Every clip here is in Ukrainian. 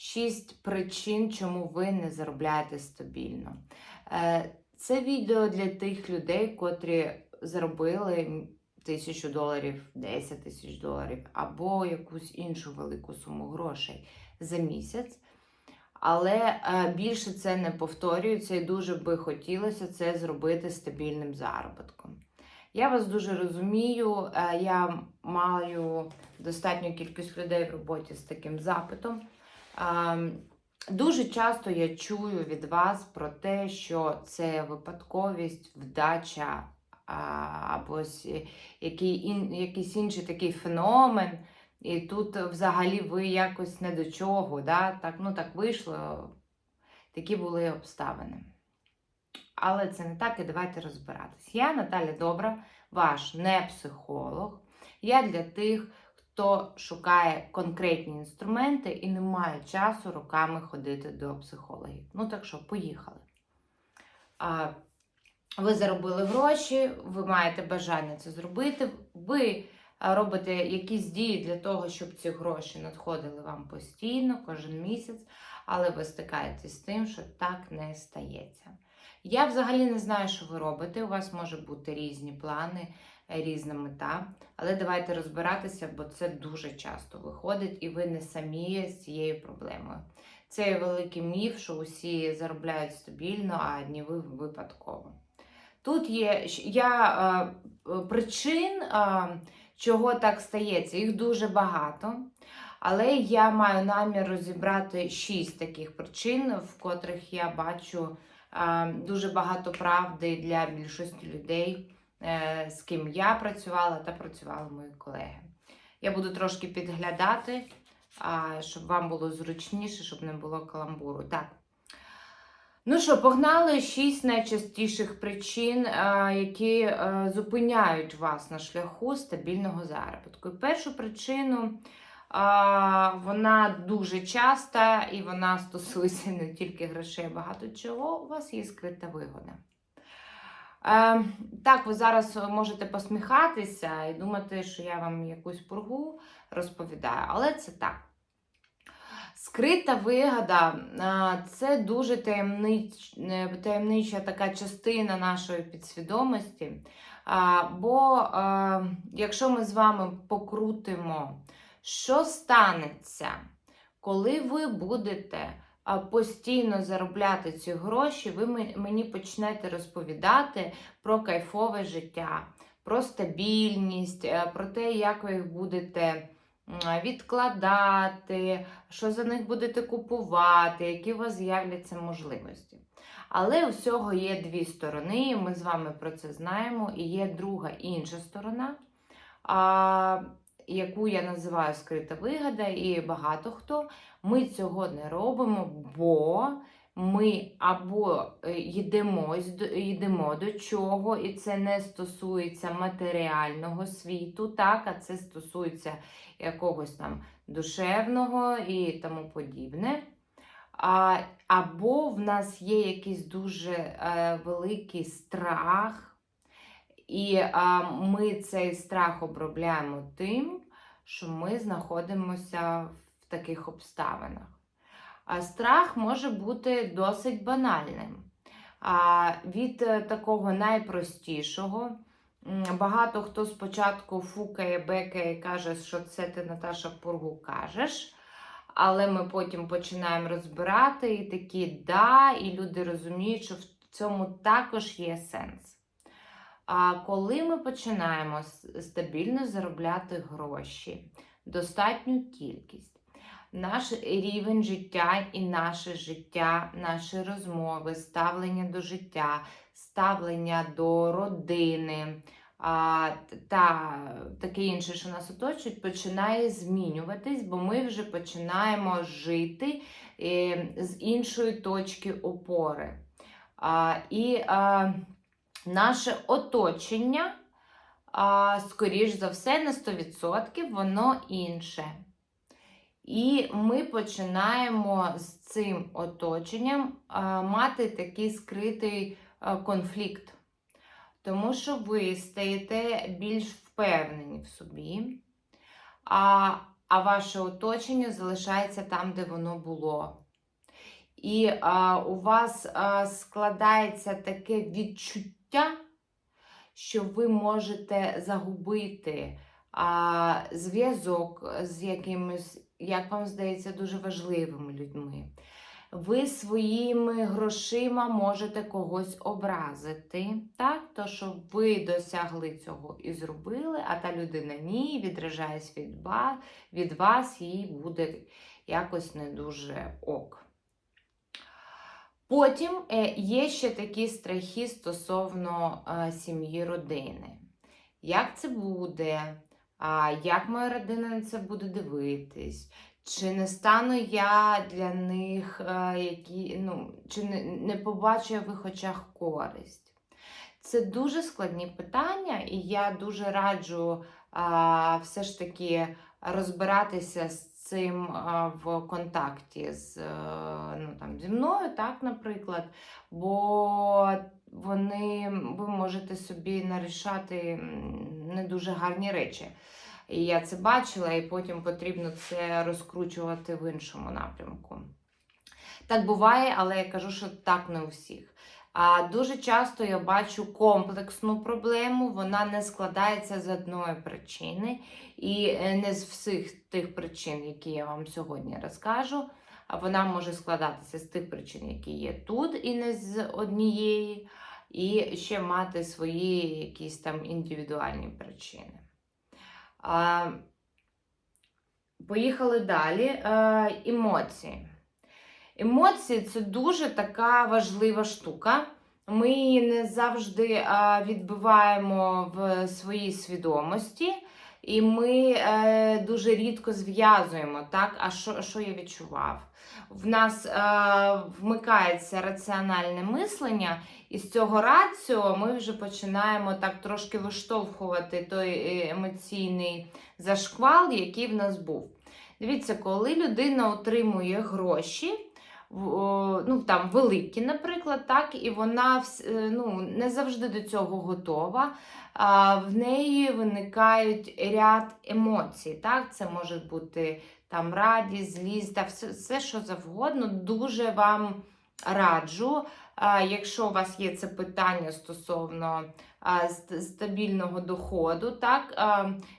6 причин, чому ви не заробляєте стабільно. Е, Це відео для тих людей, котрі заробили тисячу доларів, 10 тисяч доларів або якусь іншу велику суму грошей за місяць. Але е, більше це не повторюється і дуже би хотілося це зробити стабільним заробітком. Я вас дуже розумію. е, Я маю достатню кількість людей в роботі з таким запитом. Ем, Дуже часто я чую від вас про те, що це випадковість, вдача або ін, якийсь інший такий феномен. І тут взагалі ви якось не до чого. Да? Так, ну так вийшло, такі були обставини. Але це не так, і давайте розбиратись. Я Наталя Добра, ваш не психолог. Я для тих, хто шукає конкретні інструменти і не має часу роками ходити до психологів. Ну так що, поїхали. А, ви заробили гроші, ви маєте бажання це зробити. Ви робите якісь дії для того, щоб ці гроші надходили вам постійно, кожен місяць, але ви стикаєтесь з тим, що так не стається. Я взагалі не знаю, що ви робите. У вас може бути різні плани, різна мета. Але давайте розбиратися, бо це дуже часто виходить, і ви не самі з цією проблемою. Це великий міф, що усі заробляють стабільно, а одні ви випадково. Тут є я, е, причин, чого так стається, їх дуже багато. Але я маю намір розібрати шість таких причин, в котрих я бачу дуже багато правди для більшості людей, з ким я працювала та працювали мої колеги. Я буду трошки підглядати, щоб вам було зручніше, щоб не було каламбуру. Так. Ну що, погнали шість найчастіших причин, які е, зупиняють вас на шляху стабільного заробітку. І першу причину вона дуже часта і вона стосується не тільки грошей, а багато чого. У вас є скрита вигода. Е, так, ви зараз можете посміхатися і думати, що я вам якусь пургу розповідаю, але це так. Скрита вигода е, це дуже таємнич, е, таємнича така частина нашої підсвідомості. Бо е, якщо ми з вами покрутимо, що станеться, коли ви будете постійно заробляти ці гроші, ви мені почнете розповідати про кайфове життя, про стабільність, е, про те, як ви їх будете відкладати, що за них будете купувати, які у вас з'являться можливості. Але у всього є дві сторони, ми з вами про це знаємо. І є друга інша сторона, яку я називаю скрита вигода, і багато хто. Ми цього не робимо, бо ми або е, йдемо, йдемо до чого, і це не стосується матеріального світу, так, а це стосується якогось там душевного і тому подібне. А, або в нас є якийсь дуже е, великий страх, і а, ми цей страх обробляємо тим, що ми знаходимося в таких обставинах. А страх може бути досить банальним. А, від е, такого найпростішого. Багато хто спочатку фукає, бекає і каже, що це ти Наташа Пургу кажеш. Але ми потім починаємо розбирати і такі да, і люди розуміють, що в цьому також є сенс. А коли ми починаємо стабільно заробляти гроші, достатню кількість, наш рівень життя і наше життя, наші розмови, ставлення до життя, ставлення до родини а, та таке інше, що нас оточують, починає змінюватись, бо ми вже починаємо жити е, з іншої точки опори. А, і а, наше оточення, скоріш за все, на 100% воно інше. І ми починаємо з цим оточенням мати такий скритий конфлікт. Тому що ви стаєте більш впевнені в собі, а а ваше оточення залишається там, де воно було. І а, у вас а, складається таке відчуття, що ви можете загубити а, зв'язок з якимось, як вам здається, дуже важливими людьми. Ви своїми грошима можете когось образити, так? То, що ви досягли цього і зробили, а та людина ні, відражається від, від вас, їй буде якось не дуже ок. Потім е, є ще такі страхи стосовно е, сім'ї родини. Як це буде? Як моя родина на це буде дивитись? Чи не стану я для них, е, які, ну, чи не, не побачу я в їх очах користь? Це дуже складні питання, і я дуже раджу а, все ж таки розбиратися з цим в контакті з, е, ну, там, зі мною, так, наприклад, бо вони, ви можете собі нарішати не дуже гарні речі. І я це бачила, і потім потрібно це розкручувати в іншому напрямку. Так буває, але я кажу, що так не у всіх. А дуже часто я бачу комплексну проблему, вона не складається з одної причини, і е, не з всіх тих причин, які я вам сьогодні розкажу. А вона може складатися з тих причин, які є тут, і не з однієї, і ще мати свої якісь там індивідуальні причини. А, Поїхали далі. А, емоції. Емоції це дуже така важлива штука. Ми не завжди відбиваємо в своїй свідомості, і ми е, дуже рідко зв'язуємо, так, а що, що я відчував? В нас е, вмикається раціональне мислення, і з цього раціо ми вже починаємо так трошки виштовхувати той е, емоційний зашквал, який в нас був. Дивіться, коли людина отримує гроші, ну там великі, наприклад, так, і вона е, ну, не завжди до цього готова. В неї виникають ряд емоцій. Так? Це може бути там радість, злість, та все, все що завгодно. Дуже вам раджу, якщо у вас є це питання стосовно стабільного доходу, так,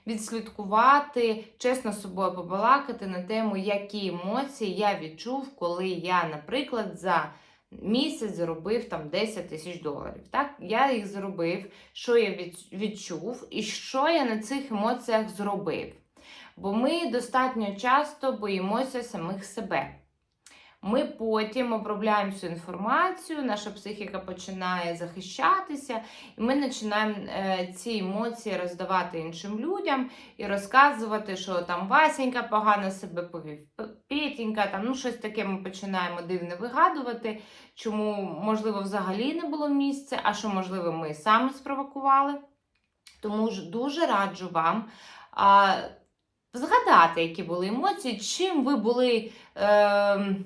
відслідкувати, чесно з собою побалакати на тему, які емоції я відчув, коли я, наприклад, за місяць заробив там 10 тисяч доларів. Так? Я їх заробив, що я відчув і що я на цих емоціях зробив. Бо ми достатньо часто боїмося самих себе. Ми потім обробляємо цю інформацію, наша психіка починає захищатися, і ми починаємо е, ці емоції роздавати іншим людям і розказувати, що там Васенька погано себе повів, П- Петенька, там ну щось таке ми починаємо дивне вигадувати, чому, можливо, взагалі не було місця, а що, можливо, ми самі спровокували. Тому ж дуже раджу вам а, згадати, які були емоції, чим ви були. Е,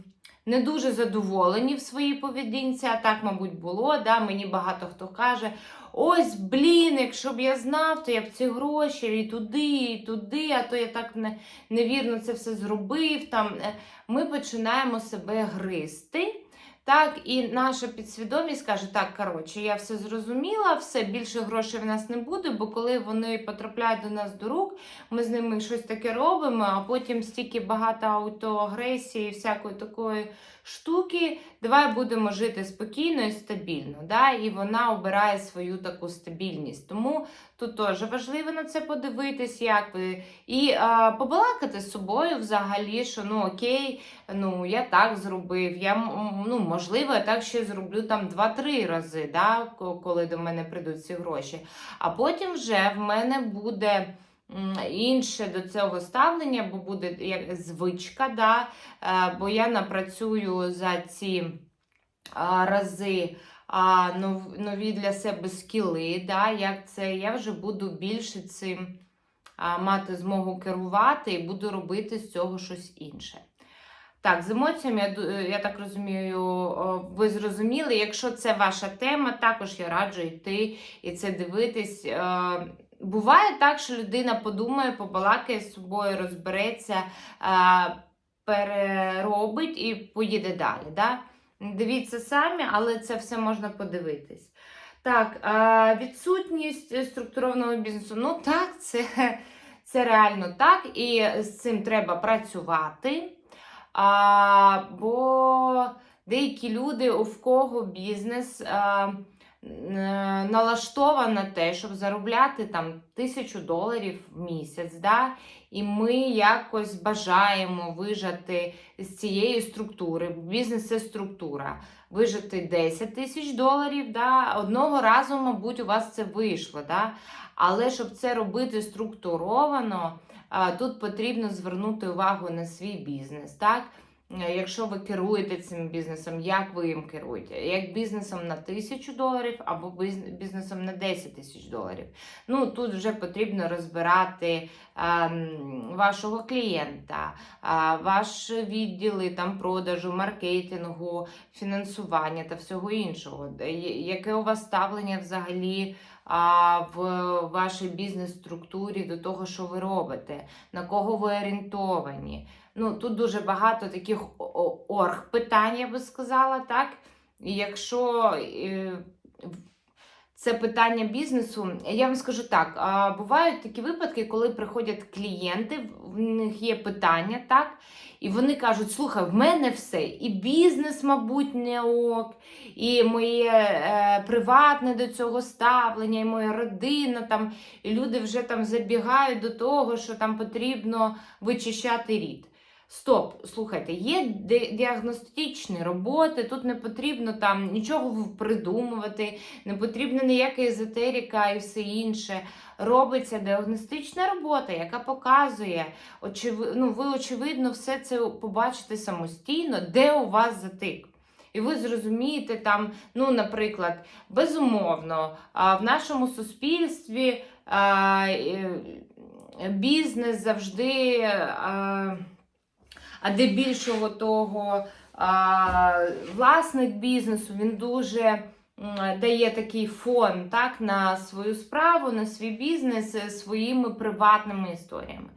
не дуже задоволені в своїй поведінці, а так, мабуть, було. Да? Мені багато хто каже: ось, блін, якщо б я знав, то я б ці гроші і туди, і туди, а то я так не, невірно це все зробив. Там. Е, Ми починаємо себе гризти. Так, і наша підсвідомість каже: так, коротше, я все зрозуміла, все більше грошей в нас не буде, бо коли вони потрапляють до нас до рук, ми з ними щось таке робимо, а потім стільки багато аутоагресії, всякої такої штуки. Давай будемо жити спокійно і стабільно. Да? І вона обирає свою таку стабільність. Тому тут теж важливо на це подивитись, як ви. І а, побалакати з собою взагалі, що ну окей, ну я так зробив. Я ну, можливо, я так ще зроблю там 2-3 рази, да, коли до мене прийдуть ці гроші. А потім вже в мене буде. Інше до цього ставлення, бо буде як звичка, да? е, бо я напрацюю за ці рази нові для себе скіли, да? як це я вже буду більше цим мати змогу керувати і буду робити з цього щось інше. Так, з емоціями, я, я так розумію, ви зрозуміли. Якщо це ваша тема, також я раджу йти і це дивитись. Буває так, що людина подумає, побалакає з собою, розбереться, переробить і поїде далі. Да? Дивіться самі, але це все можна подивитись. Так, відсутність структурованого бізнесу. Ну так, це, це реально так, і з цим треба працювати. А, бо деякі люди, у кого бізнес а, н- налаштований на те, щоб заробляти там тисячу доларів в місяць. Да? І ми якось бажаємо вижати з цієї структури. Бізнес це структура. Вижити 10 тисяч доларів. Да? Одного разу, мабуть, у вас це вийшло. Да? Але щоб це робити структуровано, Тут потрібно звернути увагу на свій бізнес. Так? Е, Якщо ви керуєте цим бізнесом, як ви їм керуєте? Як бізнесом на тисячу доларів або бізнесом на 10 тисяч доларів. Ну тут вже потрібно розбирати ем, вашого клієнта, а, ваші відділи там продажу, маркетингу, фінансування та всього іншого. Яке у вас ставлення взагалі в вашій бізнес-структурі до того, що ви робите, на кого ви орієнтовані. Ну, тут дуже багато таких орг питань, я би сказала, так? І якщо е, це питання бізнесу, я вам скажу так: бувають такі випадки, коли приходять клієнти, в них є питання, так? І вони кажуть: слухай, в мене все, і бізнес, мабуть, не ок, і моє е, приватне до цього ставлення, і моя родина там, і люди вже там забігають до того, що там потрібно вичищати рід. Стоп, слухайте, є діагностичні роботи, тут не потрібно там нічого придумувати, не потрібна ніяка езотерика і все інше. Робиться діагностична робота, яка показує, очеви... ну, ви очевидно все це побачите самостійно, де у вас затик. І ви зрозумієте там, ну, наприклад, безумовно, в нашому суспільстві е, бізнес завжди. А, де більшого того, а, власник бізнесу він дуже дає такий фон так, на свою справу, на свій бізнес е, своїми приватними історіями.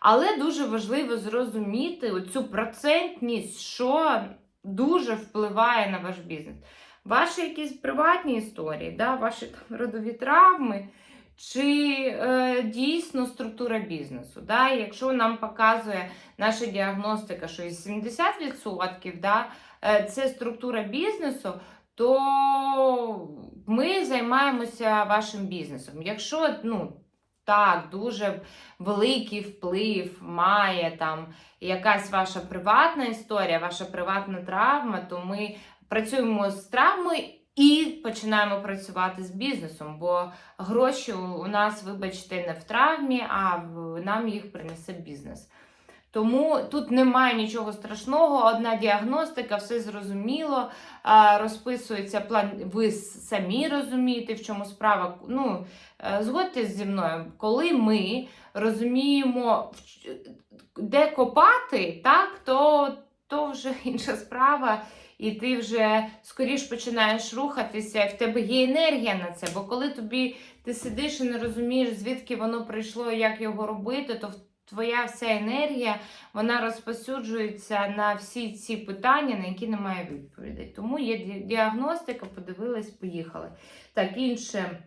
Але дуже важливо зрозуміти оцю процентність, що дуже впливає на ваш бізнес. Ваші якісь приватні історії, да, ваші там, родові травми, чи е, дійсно структура бізнесу. Да? Якщо нам показує наша діагностика, що із 70% да, е, це структура бізнесу, то ми займаємося вашим бізнесом. Якщо ну, так, дуже великий вплив має там якась ваша приватна історія, ваша приватна травма, то ми працюємо з травмою і починаємо працювати з бізнесом, бо гроші у нас, вибачте, не в травмі, а нам їх принесе бізнес. Тому тут немає нічого страшного, одна діагностика, все зрозуміло, розписується план. Ви самі розумієте, в чому справа. Ну, е, згодьтесь зі мною, коли ми розуміємо, де копати, так, то, то вже інша справа. І ти вже скоріш починаєш рухатися, і в тебе є енергія на це. Бо коли тобі ти сидиш і не розумієш, звідки воно прийшло і як його робити, то твоя вся енергія вона розпосюджується на всі ці питання, на які немає відповідей. Тому є діагностика, подивилась, поїхали. Так, інше.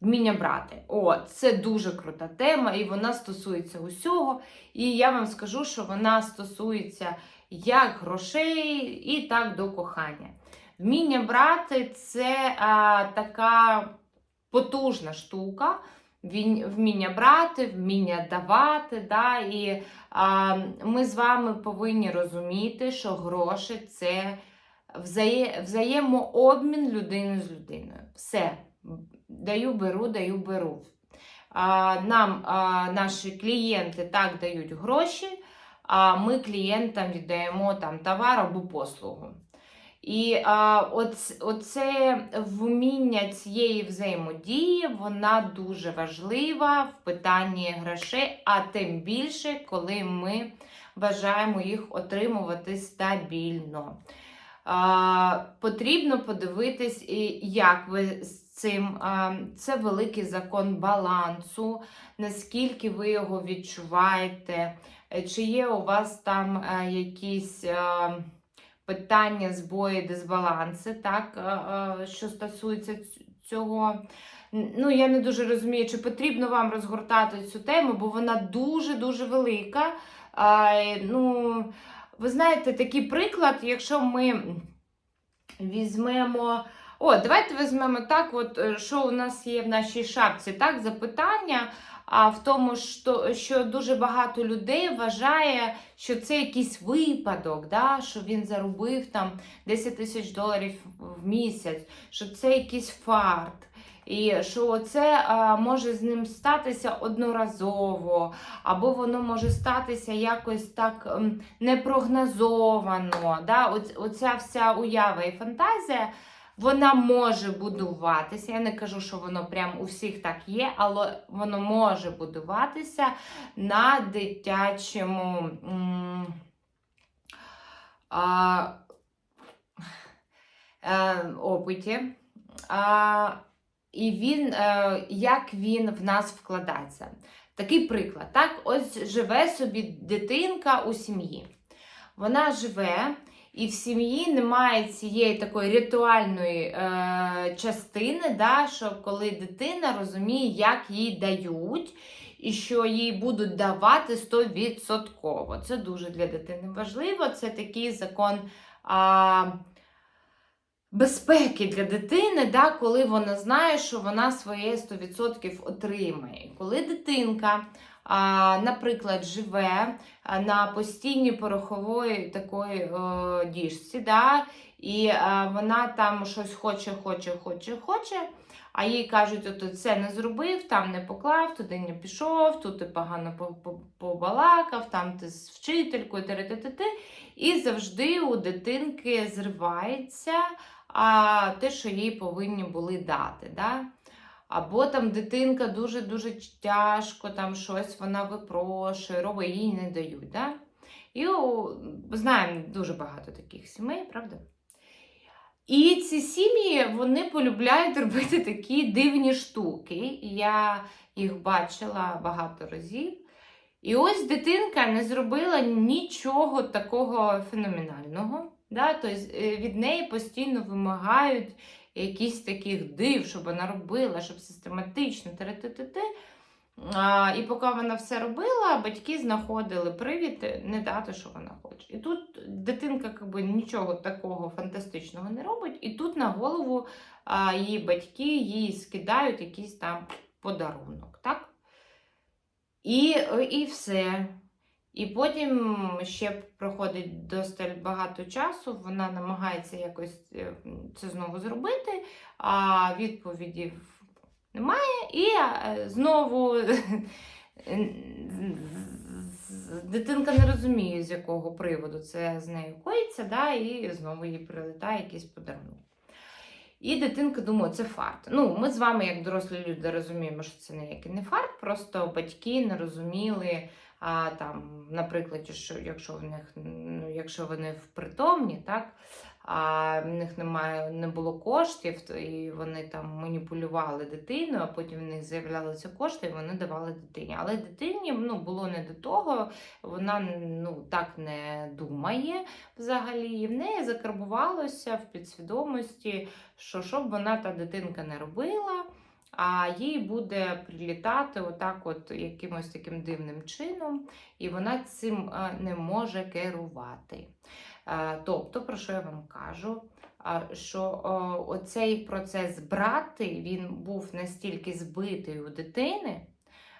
Вміння брати. О, це дуже крута тема, і вона стосується усього. І я вам скажу, що вона стосується як грошей, і так до кохання. Вміння брати це а, така потужна штука. Вміння брати, вміння давати. Да? І а, ми з вами повинні розуміти, що гроші це взає, взаємообмін людини з людиною. Все. Даю, беру, даю, беру. А, нам а, наші клієнти так дають гроші, а ми клієнтам віддаємо там товар або послугу. І а, оц, оце вміння цієї взаємодії, вона дуже важлива в питанні грошей, а тим більше, коли ми бажаємо їх отримувати стабільно. А, потрібно подивитись, як ви з цим. Е, Це великий закон балансу, наскільки ви його відчуваєте, чи є у вас там е, якісь е, питання, збої, дисбаланси, так, е, е, що стосується цього. Ну, я не дуже розумію, чи потрібно вам розгортати цю тему, бо вона дуже-дуже велика. Е, ну, ви знаєте, такий приклад, якщо ми візьмемо. О, давайте візьмемо так, от, е, що у нас є в нашій шапці, так, запитання. А в тому, що, що дуже багато людей вважає, що це якийсь випадок, да, що він заробив там 10 тисяч доларів в місяць, що це якийсь фарт. І що це а, може з ним статися одноразово, або воно може статися якось так непрогнозовано. Да? Оця вся уява і фантазія, вона може будуватися. Я не кажу, що воно прям у всіх так є, але воно може будуватися на дитячому. а, е, опиті. А, і він, е, як він в нас вкладається. Такий приклад. Так, ось живе собі дитинка у сім'ї. Вона живе, і в сім'ї немає цієї такої ритуальної е, частини, да, що коли дитина розуміє, як їй дають, і що їй будуть давати 100%. Це дуже для дитини важливо. Це такий закон. А, безпеки для дитини, да, коли вона знає, що вона своє 100% отримає. Коли дитинка, наприклад, живе на постійній порохової такої діжці, да, і вона там щось хоче, хоче, хоче, хоче. А їй кажуть, от це не зробив, там не поклав, туди не пішов, тут ти погано по- по- побалакав, там ти з вчителькою, ти І завжди у дитинки зривається а, те, що їй повинні були дати. Да? Або там дитинка дуже-дуже тяжко, там щось вона випрошує, робить, їй не дають. Да? І знаємо дуже багато таких сімей, правда? І ці сім'ї вони полюбляють робити такі дивні штуки. Я їх бачила багато разів. І ось дитинка не зробила нічого такого феноменального. Да? Тобто е, від неї постійно вимагають якісь таких див, щоб вона робила, щоб систематично теретити. А, і поки вона все робила, батьки знаходили привід не дати, що вона хоче. І тут дитинка якби, нічого такого фантастичного не робить, і тут на голову а, її батьки їй скидають якийсь там подарунок. Так? І, і все. І потім ще проходить досить багато часу, вона намагається якось е, це знову зробити, а відповідів немає. І е, знову дитинка не розуміє, з якого приводу це з нею коїться, да, і знову їй прилетає якийсь подарунок. І дитинка думає, це фарт. Ну, ми з вами, як дорослі люди, розуміємо, що це ніякий не фарт, просто батьки не розуміли. А там, наприклад, що якщо в них ну, якщо вони впритомні, так а в них немає не було коштів, і вони там маніпулювали дитиною, а потім в них з'являлися кошти, і вони давали дитині. Але дитині ну, було не до того, вона ну, так не думає взагалі, і в неї закарбувалося в підсвідомості, що щоб вона та дитинка не робила а їй буде прилітати отак, от якимось таким дивним чином, і вона цим е, не може керувати. Е, Тобто, про що я вам кажу? Що о, оцей процес брати він був настільки збитий у дитини,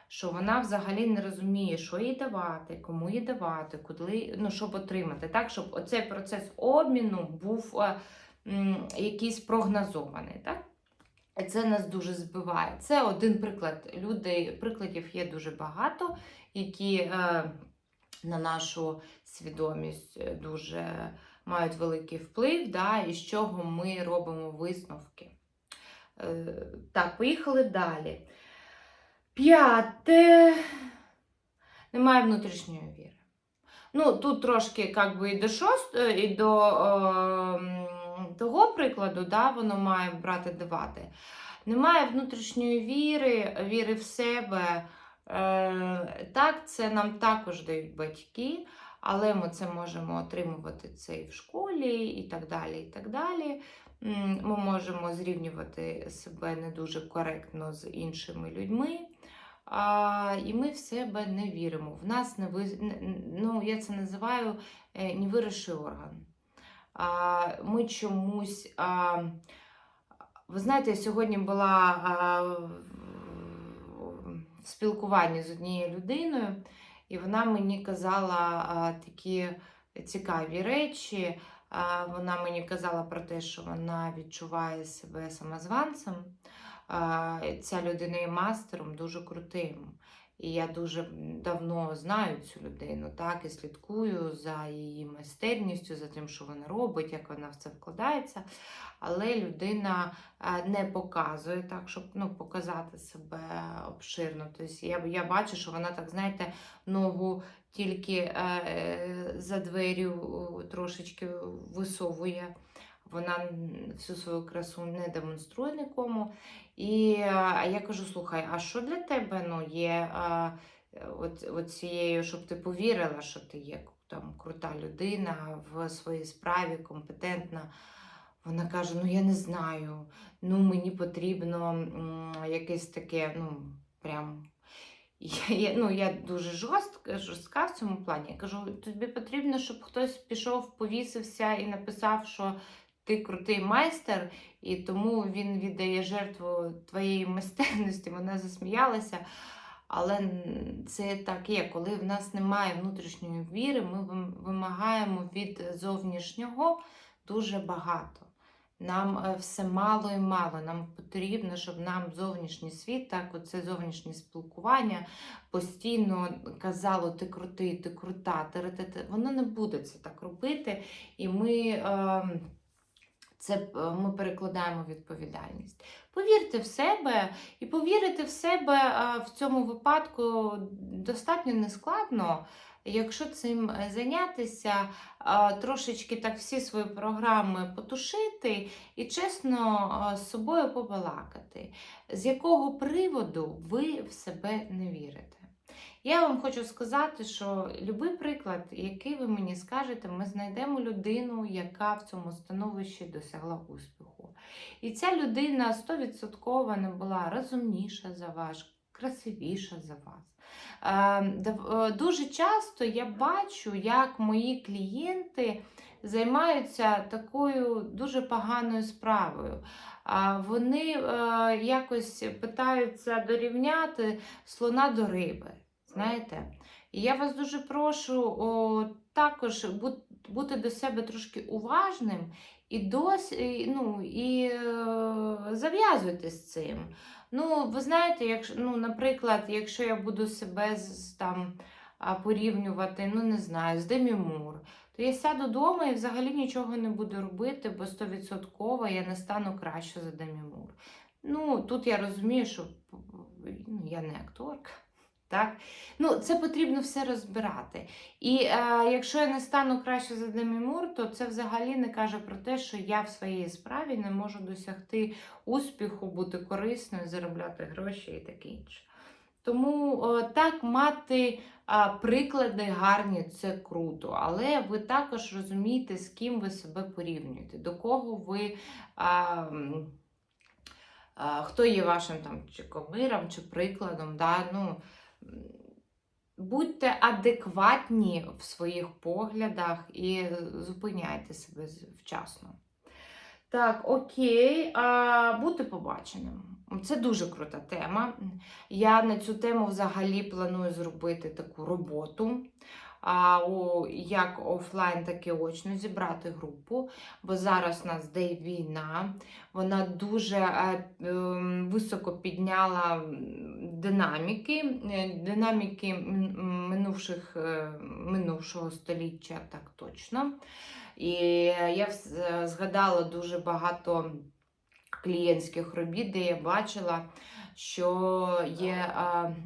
що вона взагалі не розуміє, що їй давати, кому їй давати, куди, ну, щоб отримати. Так, щоб оцей процес обміну був е, якийсь прогнозований. Так? Це нас дуже збиває. Це один приклад. Людей, прикладів є дуже багато, які е, на нашу свідомість дуже мають великий вплив, да, і з чого ми робимо висновки. Е, так, поїхали далі. П'яте. Немає внутрішньої віри. Ну, тут трошки як би, і до шостого, і до. Е, того прикладу, да, воно має брати давати. немає внутрішньої віри, віри в себе. Е, так, це нам також дають батьки, але ми це можемо отримувати це і в школі, і так далі. і так далі. Ми можемо зрівнювати себе не дуже коректно з іншими людьми. А, і ми в себе не віримо. В нас не не- ну, я це називаю е, невиріший орган. Ми чомусь. Ви знаєте, сьогодні була в спілкуванні з однією людиною, і вона мені казала такі цікаві речі. Вона мені казала про те, що вона відчуває себе самозванцем. Ця людина є мастером дуже крутим. І я дуже давно знаю цю людину, так, і слідкую за її майстерністю, за тим, що вона робить, як вона в це вкладається. Але людина е, не показує так, щоб ну, показати себе обширно. Тобто я, я бачу, що вона так, знаєте, ногу тільки е, е, за двері трошечки висовує. Вона всю свою красу не демонструє нікому. І а я кажу: слухай, а що для тебе ну, є е, от, от цією, щоб ти повірила, що ти є там крута людина в своїй справі, компетентна. Вона каже: Ну я не знаю, ну мені потрібно м, якесь таке, ну прям. Я, я, ну, я дуже жорстка, жорстка в цьому плані. Я кажу, тобі потрібно, щоб хтось пішов, повісився і написав, що ти крутий майстер, і тому він віддає жертву твоєї майстерності. Вона засміялася. Але це так є, коли в нас немає внутрішньої віри, ми вимагаємо від зовнішнього дуже багато. Нам е, все мало і мало. Нам потрібно, щоб нам зовнішній світ, так, оце зовнішнє спілкування постійно казало, ти крутий, ти крута, ти, ти, ти. воно не буде це так робити. І ми, е, це, е, ми перекладаємо відповідальність. Повірте в себе, і повірити в себе е, в цьому випадку достатньо нескладно. Якщо цим е, зайнятися, трошечки так всі свої програми потушити і чесно з собою побалакати, з якого приводу ви в себе не вірите. Я вам хочу сказати, що будь-який приклад, який ви мені скажете, ми знайдемо людину, яка в цьому становищі досягла успіху. І ця людина 100% не була розумніша за вас, красивіша за вас. Е, е, Дуже часто я бачу, як мої клієнти займаються такою дуже поганою справою. Вони е, якось питаються дорівняти слона до риби. Знаєте? І я вас дуже прошу о, також бу- бути до себе трошки уважним і дос, і, ну, і е, зав'язуйте з цим. Ну, ви знаєте, якщо, ну, наприклад, якщо я буду себе з, там, порівнювати, ну не знаю, з Демі Мур, то я сяду вдома і взагалі нічого не буду робити, бо 100% я не стану краще за Демі Мур. Ну, тут я розумію, що ну, я не акторка. Так? Ну, це потрібно все розбирати. І е, якщо я не стану краще за Демі Мур, то це взагалі не каже про те, що я в своїй справі не можу досягти успіху, бути корисною, заробляти гроші і таке інше. Тому о, так мати а, приклади гарні це круто, але ви також розумієте, з ким ви себе порівнюєте, до кого ви. М, Хто є вашим там чи комиром, чи прикладом. Да? Ну, будьте адекватні в своїх поглядах і зупиняйте себе вчасно. Так, окей, а, бути побаченим. Це дуже крута тема. Я на цю тему взагалі планую зробити таку роботу. А, як офлайн, так і очно зібрати групу, бо зараз у нас де війна, вона дуже е, ем, високо підняла динаміки, е, динаміки минувших, е, минувшого століття, так точно. І я згадала дуже багато клієнтських робіт, де я бачила, що є,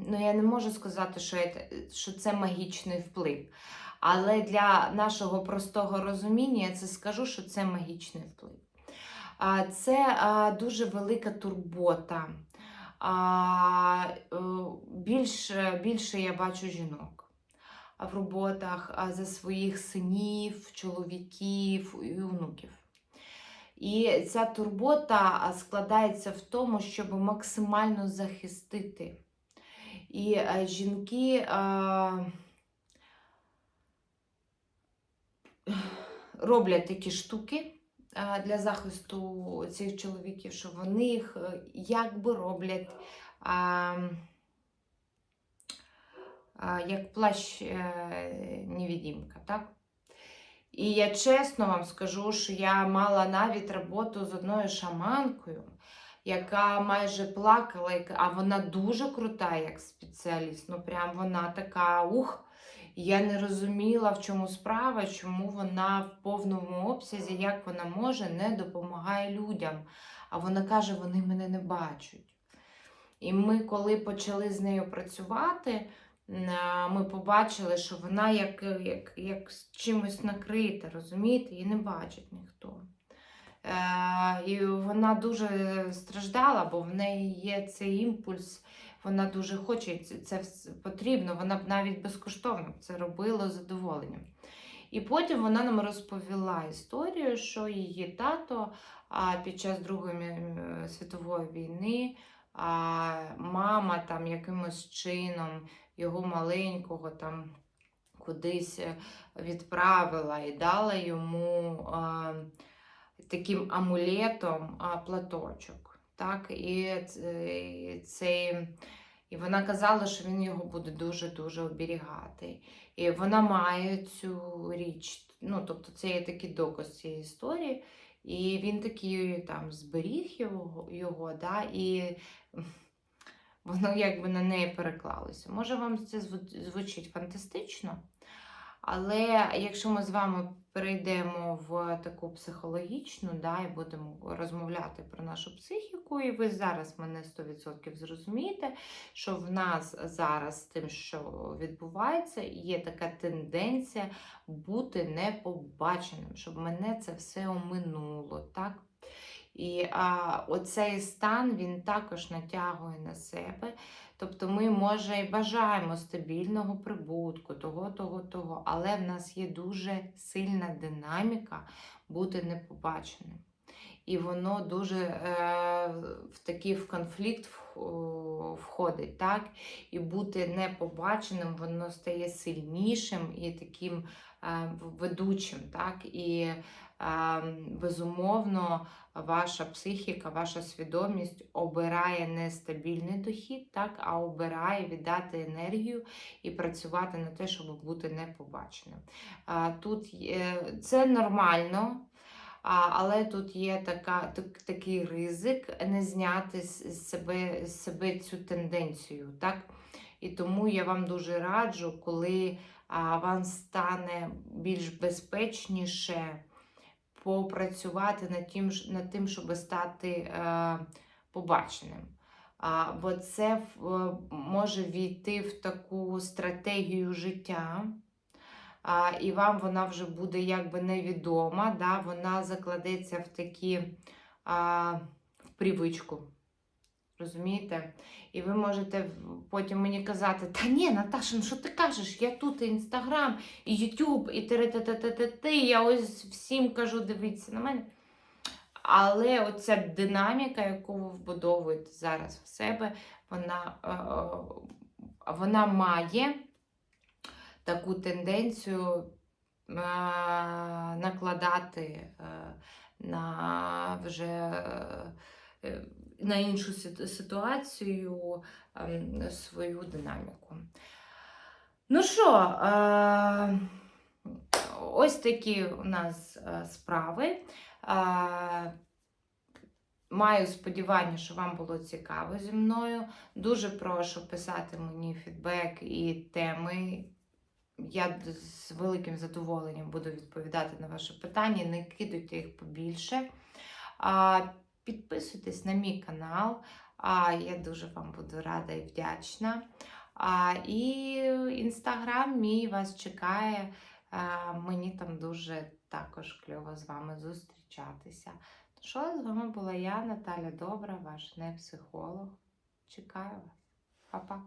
ну я не можу сказати, що, що це магічний вплив. Але для нашого простого розуміння я це скажу, що це магічний вплив. Це дуже велика турбота. Е, більше я бачу жінок в роботах за своїх синів, чоловіків і онуків. І ця турбота складається в тому, щоб максимально захистити. І жінки роблять такі штуки для захисту цих чоловіків, що вони їх е, якби роблять а, а, як плащ е, невидимка, так? І я чесно вам скажу, що я мала навіть роботу з одною шаманкою, яка майже плакала, а вона дуже крута як спеціаліст. Ну, прям вона така ух. Я не розуміла, в чому справа, чому вона в повному обсязі, як вона може, не допомагає людям. А вона каже, вони мене не бачать. І ми, коли почали з нею працювати, ми побачили, що вона як, як, як з чимось накрита, розумієте, її не бачить ніхто. Е, і вона дуже страждала, бо в неї є цей імпульс, вона дуже хоче, це, потрібно, вона б навіть безкоштовно це робила з задоволенням. І потім вона нам розповіла історію, що її тато під час Другої світової війни мама там якимось чином його маленького там кудись е, відправила і дала йому а, таким амулетом а, платочок. Так? І, ц- і, цей, і вона казала, що він його буде дуже-дуже оберігати. І вона має цю річ. Ну, тобто це є такий доказ цієї історії. І він такий там зберіг його, його да, і воно якби на неї переклалося. Може, вам це зву- звучить фантастично, але якщо ми з вами перейдемо в таку психологічну, да, і будемо розмовляти про нашу психіку, і ви зараз мене 100% зрозумієте, що в нас зараз з тим, що відбувається, є така тенденція бути непобаченим, щоб мене це все оминуло. так? І а, оцей стан він також натягує на себе. Тобто ми, може, і бажаємо стабільного прибутку, того, того, того, але в нас є дуже сильна динаміка бути непобаченим. І воно дуже е, в такий в конфлікт входить, так? І бути непобаченим, воно стає сильнішим і таким е, ведучим, так? І безумовно ваша психіка, ваша свідомість обирає не стабільний дохід, так, а обирає віддати енергію і працювати на те, щоб бути непобаченим. Тут це нормально. Але тут є така, так, такий ризик не зняти з себе, з себе цю тенденцію. Так? І тому я вам дуже раджу, коли а, вам стане більш безпечніше попрацювати над тим, над тим щоб стати е, побаченим. Бо це може війти в таку стратегію життя, і вам вона вже буде якби невідома, да? вона закладеться в такі а, в привичку. Розумієте? І ви можете потім мені казати, та ні, Наташа, ну що ти кажеш? Я тут і Інстаграм, і Ютуб, і те я ось всім кажу, дивіться на мене. Але оця динаміка, яку ви вбудовуєте зараз в себе, вона, е, вона має таку тенденцію е, накладати е, на вже е, на іншу ситуацію ем, свою динаміку. Ну що, е, ось такі у нас е, справи. Е, Маю сподівання, що вам було цікаво зі мною. Дуже прошу писати мені фідбек і теми. Я з великим задоволенням буду відповідати на ваші питання. Не кидайте їх побільше. Підписуйтесь на мій канал. А, Я дуже вам буду рада і вдячна. А, І інстаграм мій вас чекає. А, Мені там дуже також кльово з вами зустрічатися. Що з вами була я, Наталя Добра, ваш не психолог. Чекаю вас. Па-па.